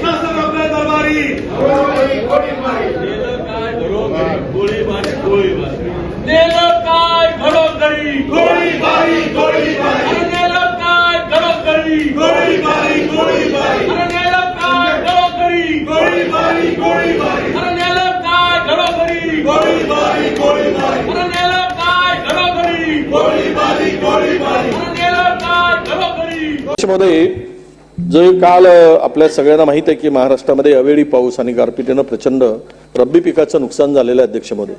शासन आपल्या दरबारी नेलं काय घडोघडी गोळीबारी गोळीबारी. नेलं काय घडोघडी गोळीबारी गोळीबारी. नेलं काय घडोघडी गोळीबारी गोळीबारी. नेलं काय घडोघडी गोळीबारी. गोळीबारी. नेलं काय घडोघडी गोळीबारी. गोळीबारी. नेलं काय घडोघडी जे काल आपल्या सगळ्यांना माहीत आहे की महाराष्ट्रामध्ये अवेळी पाऊस आणि गारपिटीनं प्रचंड रब्बी पिकाचं नुकसान झालेलं आहे अध्यक्षमध्ये.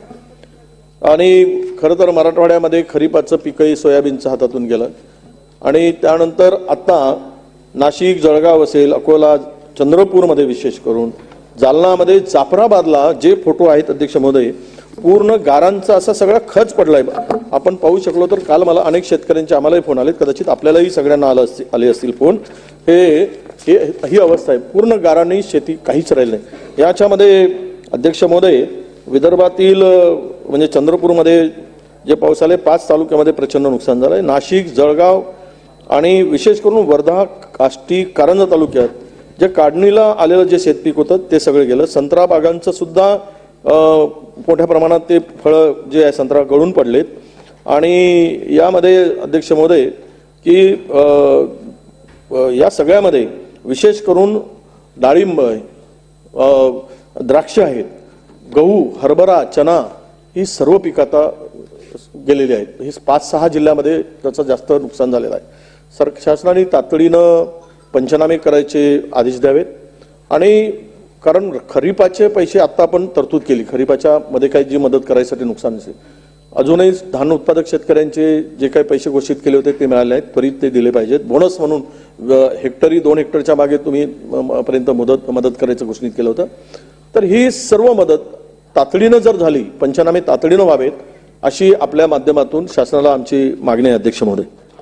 आणि खरं तर मराठवाड्यामध्ये खरीपाचं पिकही सोयाबीनच्या हातातून गेलं. आणि त्यानंतर आता नाशिक जळगाव असेल अकोला चंद्रपूरमध्ये विशेष करून जालनामध्ये जाफराबादला जे फोटो आहेत अध्यक्ष महोदय पूर्ण गारांचा असा सगळा खच पडलाय. आपण पाहू शकलो तर काल मला अनेक शेतकऱ्यांचे आम्हालाही फोन आले कदाचित आपल्यालाही सगळ्यांना आलं असतील आले असतील फोन. हे हे ही अवस्था आहे. पूर्ण गारांनी शेती काहीच राहिली नाही. याच्यामध्ये अध्यक्ष महोदय विदर्भातील म्हणजे चंद्रपूरमध्ये जे पाऊस आले पाच तालुक्यामध्ये प्रचंड नुकसान झालं आहे नाशिक जळगाव आणि विशेष करून वर्धा काष्टी कारंजा तालुक्यात जे काढणीला आलेलं जे शेतपीक होतं ते सगळं गेलं. संत्रा बागांचं सुद्धा मोठ्या प्रमाणात ते फळं जे आहे संत्रा गळून पडलेत. आणि यामध्ये अध्यक्ष महोदय की या सगळ्यामध्ये विशेष करून डाळिंब द्राक्ष आहेत गहू हरभरा चना ही सर्व पिकं आता गेलेली आहेत. ही पाच सहा जिल्ह्यामध्ये त्याचं जास्त नुकसान झालेलं आहे. सर शासनाने तातडीनं पंचनामे करायचे आदेश द्यावेत. आणि कारण खरीपाचे पैसे आत्ता आपण तरतूद केली. खरीपाच्या मध्ये काही जी मदत करायसाठी नुकसान असेल. अजूनही धान उत्पादक शेतकऱ्यांचे जे काही पैसे घोषित केले होते ते मिळाले आहेत. त्वरित ते दिले पाहिजेत. बोनस म्हणून हेक्टरी दोन हेक्टरच्या मागे तुम्ही पर्यंत मदत मदत करायचं घोषित केलं होतं. तर ही सर्व मदत तातडीनं जर झाली पंचनामे तातडीनं व्हावेत अशी आपल्या माध्यमातून शासनाला आमची मागणी आहे अध्यक्ष महोदय.